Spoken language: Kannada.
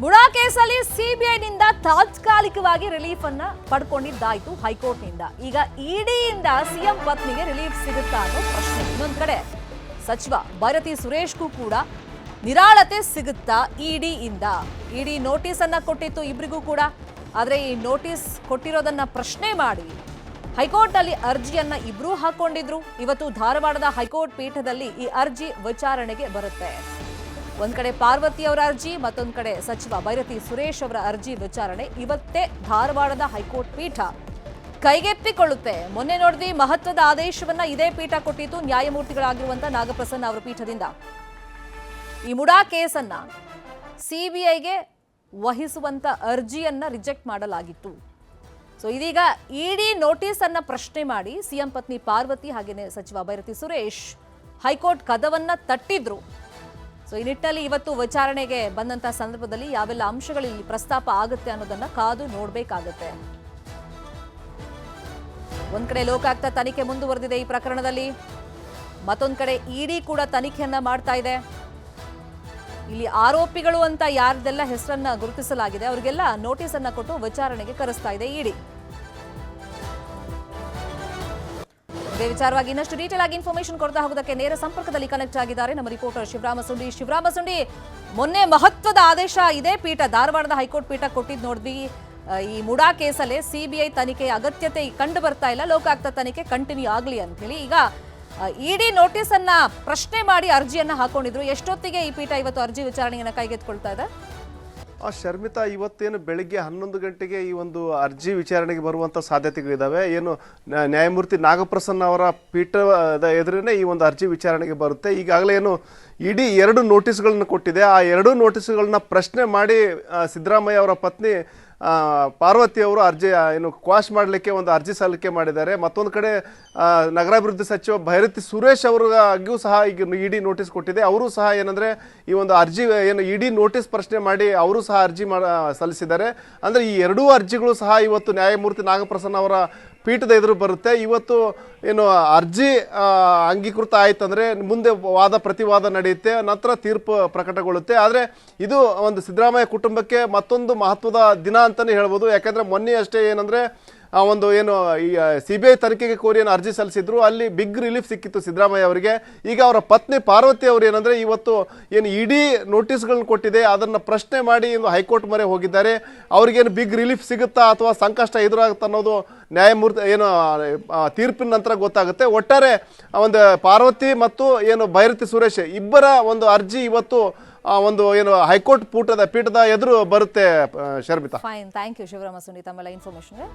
ಮುಡಾ ಕೇಸಲ್ಲಿ ಸಿಬಿಐನಿಂದ ತಾತ್ಕಾಲಿಕವಾಗಿ ರಿಲೀಫ್ ಅನ್ನ ಪಡ್ಕೊಂಡಿದ್ದಾಯ್ತು ಹೈಕೋರ್ಟ್ನಿಂದ. ಈಗ ಇಡಿಯಿಂದ ಸಿಎಂ ಪತ್ನಿಗೆ ರಿಲೀಫ್ ಸಿಗುತ್ತಾ ಅನ್ನೋ ಪ್ರಶ್ನೆ. ಇನ್ನೊಂದು ಕಡೆ, ಸಚಿವ ಭೈರತಿ ಸುರೇಶ್ಗೂ ಕೂಡ ನಿರಾಳತೆ ಸಿಗುತ್ತಾ ಇಡಿಯಿಂದ. ಇಡಿ ನೋಟಿಸ್ ಅನ್ನ ಕೊಟ್ಟಿತ್ತು ಇಬ್ಬರಿಗೂ ಕೂಡ. ಆದರೆ ಈ ನೋಟಿಸ್ ಕೊಟ್ಟಿರೋದನ್ನ ಪ್ರಶ್ನೆ ಮಾಡಿ ಹೈಕೋರ್ಟ್ನಲ್ಲಿ ಅರ್ಜಿಯನ್ನ ಇಬ್ರೂ ಹಾಕೊಂಡಿದ್ರು ಇವತ್ತು ಧಾರವಾಡದ ಹೈಕೋರ್ಟ್ ಪೀಠದಲ್ಲಿ ಈ ಅರ್ಜಿ ವಿಚಾರಣೆಗೆ ಬರುತ್ತೆ. ಒಂದ್ ಕಡೆ ಪಾರ್ವತಿ ಅವರ ಅರ್ಜಿ, ಮತ್ತೊಂದು ಕಡೆ ಸಚಿವ ಭೈರತಿ ಸುರೇಶ್ ಅವರ ಅರ್ಜಿ ವಿಚಾರಣೆ. ಇವತ್ತೇ ಧಾರವಾಡದ ಹೈಕೋರ್ಟ್ ಪೀಠ ಕೈಗೆತ್ತಿಕೊಳ್ಳುತ್ತೆ. ಮೊನ್ನೆ ನೋಡಿದ್ವಿ ಮಹತ್ವದ ಆದೇಶವನ್ನ ಇದೇ ಪೀಠ ಕೊಟ್ಟಿತ್ತು ನ್ಯಾಯಮೂರ್ತಿಗಳಾಗಿರುವಂತಹ ನಾಗಪ್ರಸನ್ನ ಅವರ ಪೀಠದಿಂದ. ಈ ಮುಡಾ ಕೇಸನ್ನ ಸಿಬಿಐಗೆ ವಹಿಸುವಂತ ಅರ್ಜಿಯನ್ನ ರಿಜೆಕ್ಟ್ ಮಾಡಲಾಗಿತ್ತು. ಸೊ ಇದೀಗ ಇಡಿ ನೋಟಿಸ್ ಅನ್ನ ಪ್ರಶ್ನೆ ಮಾಡಿ ಸಿಎಂ ಪತ್ನಿ ಪಾರ್ವತಿ ಹಾಗೇನೆ ಸಚಿವ ಭೈರತಿ ಸುರೇಶ್ ಹೈಕೋರ್ಟ್ ಕದವನ್ನ ತಟ್ಟಿದ್ರು. ಸೊ ಈ ನಿಟ್ಟಿನಲ್ಲಿ ಇವತ್ತು ವಿಚಾರಣೆಗೆ ಬಂದಂತ ಸಂದರ್ಭದಲ್ಲಿ ಯಾವೆಲ್ಲ ಅಂಶಗಳು ಇಲ್ಲಿ ಪ್ರಸ್ತಾಪ ಆಗುತ್ತೆ ಅನ್ನೋದನ್ನ ಕಾದು ನೋಡಬೇಕಾಗುತ್ತೆ. ಒಂದ್ ಕಡೆ ಲೋಕಾಯುಕ್ತ ತನಿಖೆ ಮುಂದುವರೆದಿದೆ ಈ ಪ್ರಕರಣದಲ್ಲಿ. ಮತ್ತೊಂದ್ ಕಡೆ ಇಡಿ ಕೂಡ ತನಿಖೆಯನ್ನ ಮಾಡ್ತಾ ಇದೆ. ಇಲ್ಲಿ ಆರೋಪಿಗಳು ಅಂತ ಯಾರ್ದೆಲ್ಲ ಹೆಸರನ್ನ ಗುರುತಿಸಲಾಗಿದೆ, ಅವರಿಗೆಲ್ಲ ನೋಟಿಸ್ ಅನ್ನ ಕೊಟ್ಟು ವಿಚಾರಣೆಗೆ ಕರೆಸ್ತಾ ಇದೆ ಇಡಿ. ಇದೇ ವಿಚಾರವಾಗಿ ಇನ್ನಷ್ಟು ಡೀಟೇಲ್ ಆಗಿ ಇನ್ಫಾರ್ಮೇಶನ್ ಕೊಡ್ತಾ ಹೋಗೋದಕ್ಕೆ ನೇರ ಸಂಪರ್ಕದಲ್ಲಿ ಕನೆಕ್ಟ್ ಆಗಿದ್ದಾರೆ ನಮ್ಮ ರಿಪೋರ್ಟರ್ ಶಿವರಾಮ ಸುಂಡಿ. ಶಿವರಾಮ ಸುಂಡಿ, ಮೊನ್ನೆ ಮಹತ್ವದ ಆದೇಶ ಇದೆ ಪೀಠ, ಧಾರವಾಡದ ಹೈಕೋರ್ಟ್ ಪೀಠ ಕೊಟ್ಟಿದ್ ನೋಡಿದ್ವಿ. ಈ ಮುಡಾ ಕೇಸಲ್ಲೇ ಸಿಬಿಐ ತನಿಖೆ ಅಗತ್ಯತೆ ಕಂಡು ಬರ್ತಾ ಇಲ್ಲ, ಲೋಕಾಯುಕ್ತ ತನಿಖೆ ಕಂಟಿನ್ಯೂ ಆಗಲಿ ಅಂತ ಹೇಳಿ ಈಗ ಇಡಿ ನೋಟಿಸ್ ಅನ್ನ ಪ್ರಶ್ನೆ ಮಾಡಿ ಅರ್ಜಿಯನ್ನ ಹಾಕೊಂಡಿದ್ರು. ಎಷ್ಟೊತ್ತಿಗೆ ಈ ಪೀಠ ಇವತ್ತು ಅರ್ಜಿ ವಿಚಾರಣೆಯನ್ನ ಕೈಗೆತ್ತಿಕೊಳ್ತಾ ಇದೆ? ಆ ಶರ್ಮಿತಾ ಇವತ್ತೇನು ಬೆಳಿಗ್ಗೆ ಹನ್ನೊಂದು ಗಂಟೆಗೆ ಈ ಒಂದು ಅರ್ಜಿ ವಿಚಾರಣೆಗೆ ಬರುವಂಥ ಸಾಧ್ಯತೆಗಳಿದ್ದಾವೆ ಏನು ನ್ಯಾಯಮೂರ್ತಿ ನಾಗಪ್ರಸನ್ನ ಅವರ ಪೀಠದ ಎದುರೇ ಈ ಒಂದು ಅರ್ಜಿ ವಿಚಾರಣೆಗೆ ಬರುತ್ತೆ. ಈಗಾಗಲೇ ಏನು ಇಡೀ ಎರಡು ನೋಟಿಸ್ಗಳನ್ನು ಕೊಟ್ಟಿದೆ. ಆ ಎರಡೂ ನೋಟಿಸ್ಗಳನ್ನ ಪ್ರಶ್ನೆ ಮಾಡಿ ಸಿದ್ದರಾಮಯ್ಯ ಅವರ ಪತ್ನಿ ಪಾರ್ವತಿ ಅವರು ಅರ್ಜಿ ಏನು ಕ್ವಾಶ್ ಮಾಡಲಿಕ್ಕೆ ಒಂದು ಅರ್ಜಿ ಸಲ್ಲಿಕೆ ಮಾಡಿದ್ದಾರೆ. ಮತ್ತೊಂದು ಕಡೆ ನಗರಾಭಿವೃದ್ಧಿ ಸಚಿವ ಭೈರತಿ ಸುರೇಶ್ ಅವ್ರಿಗಾಗಿಯೂ ಸಹ ಈಗ ಇಡಿ ನೋಟಿಸ್ ಕೊಟ್ಟಿದೆ. ಅವರು ಸಹ ಏನಂದರೆ, ಈ ಒಂದು ಅರ್ಜಿ, ಏನು ಇಡಿ ನೋಟಿಸ್ ಪ್ರಶ್ನೆ ಮಾಡಿ ಅವರು ಸಹ ಅರ್ಜಿ ಸಲ್ಲಿಸಿದ್ದಾರೆ. ಅಂದರೆ ಈ ಎರಡೂ ಅರ್ಜಿಗಳು ಸಹ ಇವತ್ತು ನ್ಯಾಯಮೂರ್ತಿ ನಾಗಪ್ರಸನ್ನ ಅವರ ಪೀಠದ ಎದುರು ಬರುತ್ತೆ. ಇವತ್ತು ಏನು ಅರ್ಜಿ ಅಂಗೀಕೃತ ಆಯ್ತಂದರೆ ಮುಂದೆ ವಾದ ಪ್ರತಿವಾದ ನಡೆಯುತ್ತೆ, ನಂತರ ತೀರ್ಪು ಪ್ರಕಟಗೊಳ್ಳುತ್ತೆ. ಆದರೆ ಇದು ಒಂದು ಸಿದ್ದರಾಮಯ್ಯ ಕುಟುಂಬಕ್ಕೆ ಮತ್ತೊಂದು ಮಹತ್ವದ ದಿನ ಅಂತಲೇ ಹೇಳ್ಬೋದು. ಯಾಕಂದ್ರೆ ಮೊನ್ನೆ ಅಷ್ಟೇ ಏನಂದ್ರೆ ಒಂದು ಏನು, ಈ ಸಿ ಬಿ ಐ ತನಿಖೆಗೆ ಕೋರಿ ಏನು ಅರ್ಜಿ ಸಲ್ಲಿಸಿದ್ರು. ಅಲ್ಲಿ ಬಿಗ್ ರಿಲೀಫ್ ಸಿಕ್ಕಿತ್ತು ಸಿದ್ದರಾಮಯ್ಯ ಅವರಿಗೆ. ಈಗ ಅವರ ಪತ್ನಿ ಪಾರ್ವತಿ ಅವರು ಏನಂದ್ರೆ, ಇವತ್ತು ಏನು ಇಡೀ ನೋಟಿಸ್ಗಳನ್ನ ಕೊಟ್ಟಿದೆ. ಅದನ್ನ ಪ್ರಶ್ನೆ ಮಾಡಿ ಒಂದು ಹೈಕೋರ್ಟ್ ಮೊರೆ ಹೋಗಿದ್ದಾರೆ. ಅವ್ರಿಗೇನು ಬಿಗ್ ರಿಲೀಫ್ ಸಿಗುತ್ತಾ ಅಥವಾ ಸಂಕಷ್ಟ ಎದುರಾಗುತ್ತೆ ಅನ್ನೋದು ನ್ಯಾಯಮೂರ್ತಿ, ಏನು ತೀರ್ಪಿನ ನಂತರ ಗೊತ್ತಾಗುತ್ತೆ. ಒಟ್ಟಾರೆ ಒಂದು ಪಾರ್ವತಿ ಮತ್ತು ಏನು ಭೈರತಿ ಸುರೇಶ್ ಇಬ್ಬರ ಒಂದು ಅರ್ಜಿ ಇವತ್ತು ಒಂದು ಏನು ಹೈಕೋರ್ಟ್ ಪೂಟದ ಪೀಠದ ಎದುರು ಬರುತ್ತೆ Sharmita. Fine thank you Shivarama Suni ತಮ್ಮೆಲ್ಲ ಇನ್ಫಾರ್ಮೇಶನ್ಗೆ